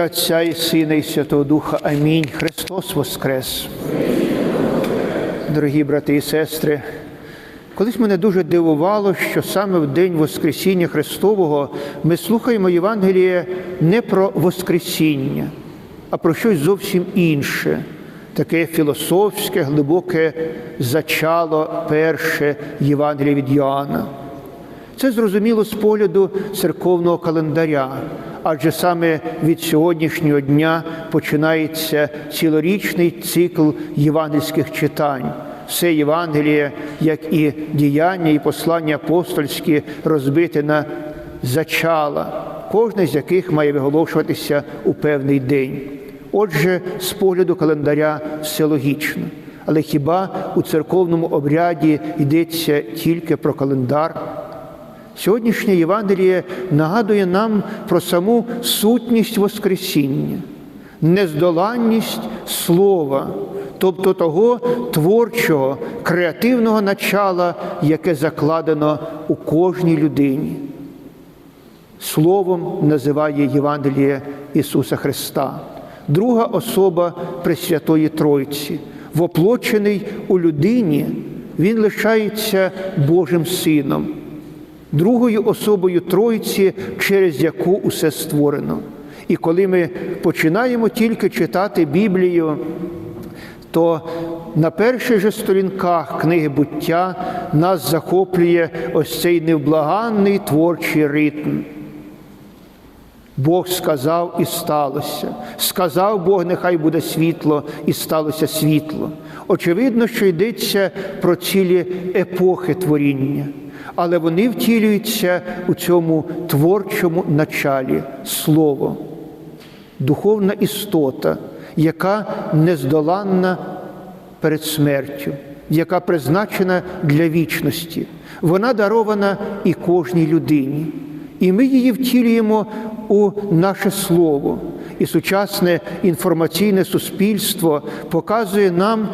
Отця і Сина, і Святого Духа. Амінь. Христос Воскрес. Дорогі брати і сестри, колись мене дуже дивувало, що саме в День Воскресіння Христового ми слухаємо Євангеліє не про Воскресіння, а про щось зовсім інше, таке філософське, глибоке зачало перше Євангелія від Йоанна. Це зрозуміло з погляду церковного календаря, адже саме від сьогоднішнього дня починається цілорічний цикл євангельських читань. Все Євангеліє, як і діяння, і послання апостольські, розбите на зачала, кожне з яких має виголошуватися у певний день. Отже, з погляду календаря все логічно. Але хіба у церковному обряді йдеться тільки про календар? Сьогоднішнє Євангеліє нагадує нам про саму сутність Воскресіння, нездоланність Слова, тобто того творчого, креативного начала, яке закладено у кожній людині. Словом називає Євангеліє Ісуса Христа, друга особа Пресвятої Тройці, воплочений у людині, Він лишається Божим Сином другою особою Тройці, через яку усе створено. І коли ми починаємо тільки читати Біблію, то на перших же сторінках книги буття нас захоплює ось цей невблаганний творчий ритм. Бог сказав і сталося. Сказав Бог, нехай буде світло, і сталося світло. Очевидно, що йдеться про цілі епохи творіння, але вони втілюються у цьому творчому началі слово, духовна істота, яка нездоланна перед смертю, яка призначена для вічності. Вона дарована і кожній людині. І ми її втілюємо у наше слово. І сучасне інформаційне суспільство показує нам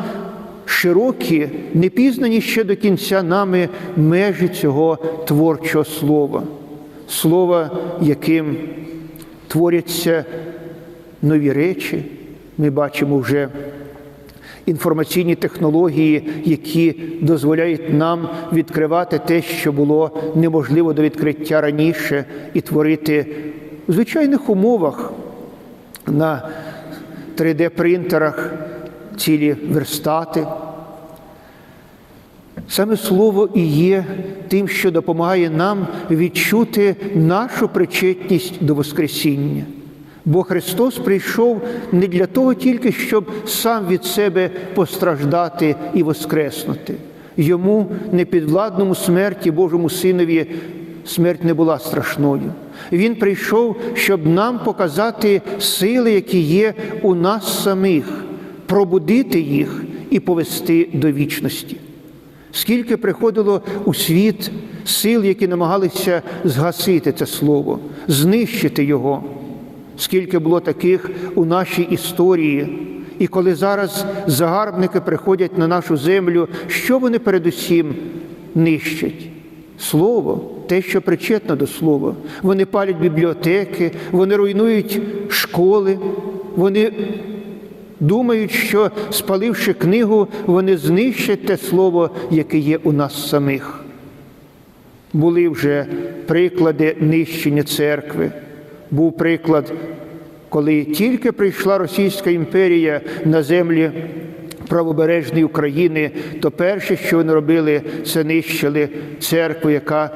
широкі, непізнані ще до кінця нами межі цього творчого слова, слова, яким творяться нові речі. Ми бачимо вже інформаційні технології, які дозволяють нам відкривати те, що було неможливо до відкриття раніше, і творити в звичайних умовах на 3D-принтерах цілі верстати. Саме слово і є тим, що допомагає нам відчути нашу причетність до Воскресіння. Бо Христос прийшов не для того тільки, щоб сам від себе постраждати і воскреснути. Йому непідвладному смерті Божому Синові смерть не була страшною. Він прийшов, щоб нам показати сили, які є у нас самих, пробудити їх і повести до вічності. Скільки приходило у світ сил, які намагалися згасити це слово, знищити його. Скільки було таких у нашій історії, і коли зараз загарбники приходять на нашу землю, що вони передусім нищать? Слово, те, що причетно до слова. Вони палять бібліотеки, вони руйнують школи, вони думають, що спаливши книгу, вони знищать те слово, яке є у нас самих. Були вже приклади нищення церкви. Був приклад, коли тільки прийшла Російська імперія на землі правобережної України, то перше, що вони робили, це нищили церкву, яка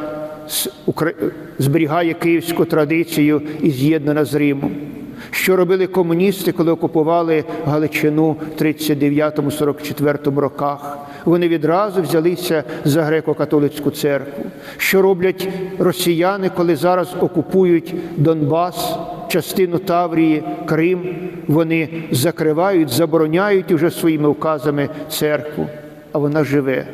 зберігає київську традицію і з'єднана з Римом. Що робили комуністи, коли окупували Галичину в 39-44 роках? Вони відразу взялися за греко-католицьку церкву. Що роблять росіяни, коли зараз окупують Донбас, частину Таврії, Крим? Вони закривають, забороняють уже своїми указами церкву, а вона живе.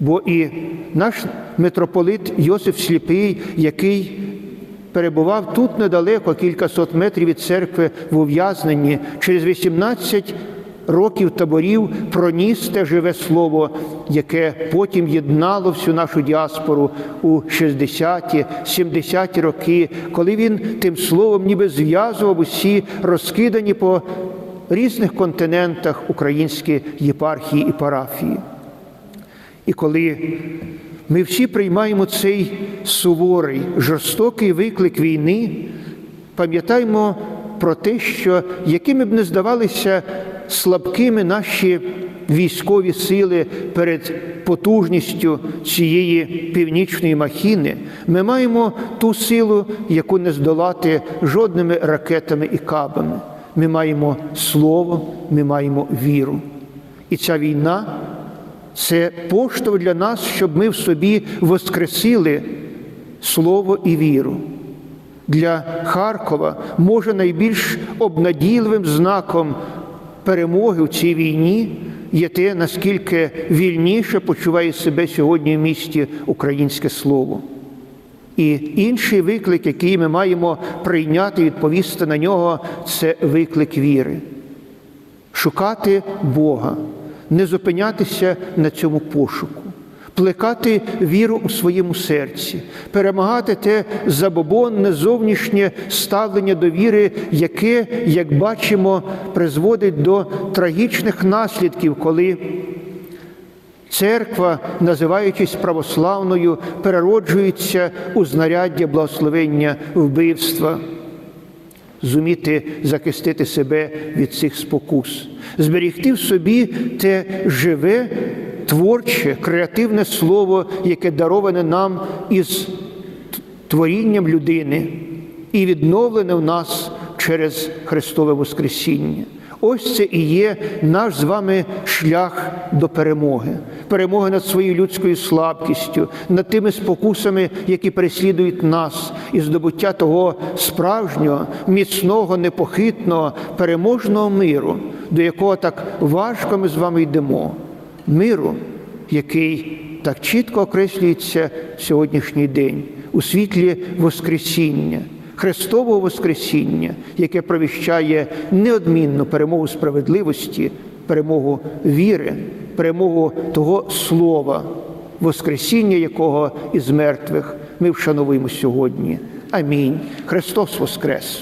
Бо і наш митрополит Йосиф Сліпий, який перебував тут недалеко, кількасот метрів від церкви в ув'язненні, через 18 років таборів проніс те живе слово, яке потім єднало всю нашу діаспору у 60-ті, 70-ті роки, коли він тим словом ніби зв'язував усі розкидані по різних континентах українські єпархії і парафії. І коли ми всі приймаємо цей суворий, жорстокий виклик війни, пам'ятаємо про те, що якими б не здавалися слабкими наші військові сили перед потужністю цієї північної махіни, ми маємо ту силу, яку не здолати жодними ракетами і кабами. Ми маємо слово, ми маємо віру. І ця війна це поштовх для нас, щоб ми в собі воскресили слово і віру. Для Харкова може найбільш обнадійливим знаком перемоги в цій війні є те, наскільки вільніше почуває себе сьогодні в місті українське слово. І інший виклик, який ми маємо прийняти і відповісти на нього, це виклик віри. Шукати Бога, не зупинятися на цьому пошуку, плекати віру у своєму серці, перемагати те забобонне зовнішнє ставлення до віри, яке, як бачимо, призводить до трагічних наслідків, коли Церква, називаючись православною, перероджується у знаряддя благословення вбивства, зуміти захистити себе від цих спокус, зберігти в собі те живе, творче, креативне слово, яке дароване нам із творінням людини і відновлене в нас через Христове Воскресіння. Ось це і є наш з вами шлях до перемоги, перемоги над своєю людською слабкістю, над тими спокусами, які переслідують нас, і здобуття того справжнього, міцного, непохитного, переможного миру, до якого так важко ми з вами йдемо. Миру, який так чітко окреслюється в сьогоднішній день у світлі Воскресіння. Христового Воскресіння, яке провіщає неодмінну перемогу справедливості, перемогу віри, перемогу того слова, Воскресіння якого із мертвих ми вшановуємо сьогодні. Амінь. Христос Воскрес!